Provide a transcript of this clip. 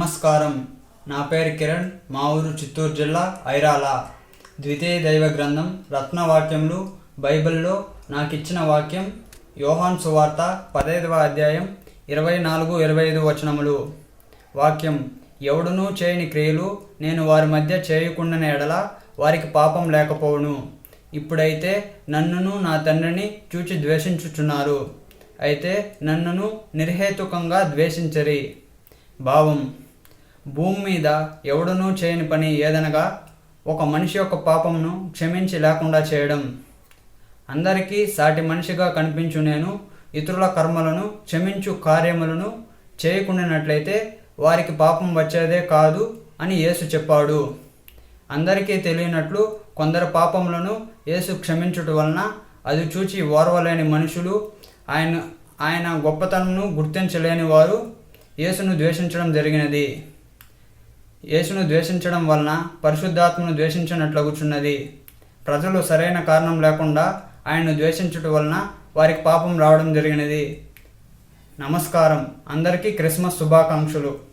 నమస్కారం. నా పేరు కిరణ్. మా ఊరు చిత్తూరు జిల్లా ఐరాల. ద్వితీయ దైవ గ్రంథం రత్నవాక్యములు బైబిల్లో నాకు ఇచ్చిన వాక్యం యోహాన్ సువార్త పదైదవ అధ్యాయం ఇరవై నాలుగు ఇరవై ఐదు వచనములు. వాక్యం ఎవడునూ చేయని క్రియలు నేను వారి మధ్య చేయకుండానే ఎడల వారికి పాపం లేకపోవును. ఇప్పుడైతే నన్నును నా తండ్రిని చూచి ద్వేషించుచున్నారు. అయితే నన్నును నిర్హేతుకంగా ద్వేషించరి. భావం భూమి మీద ఎవడునూ చేయని పని ఏదనగా ఒక మనిషి యొక్క పాపమును క్షమించి లేకుండా చేయడం. అందరికీ సాటి మనిషిగా కనిపించు నేను ఇతరుల కర్మలను క్షమించు కార్యములను చేయకుండానట్లయితే వారికి పాపం వచ్చేదే కాదు అని యేసు చెప్పాడు. అందరికీ తెలియనట్లు కొందరు పాపములను యేసు క్షమించుట వలన అది చూచి ఓర్వలేని మనుషులు ఆయన ఆయన గొప్పతనను గుర్తించలేని వారు యేసును ద్వేషించడం జరిగినది. యేసును ద్వేషించడం వలన పరిశుద్ధాత్మను ద్వేషించినట్లగుచున్నది. ప్రజలు సరైన కారణం లేకుండా ఆయన్ను ద్వేషించుట వలన వారికి పాపం రావడం జరిగినది. నమస్కారం. అందరికీ క్రిస్మస్ శుభాకాంక్షలు.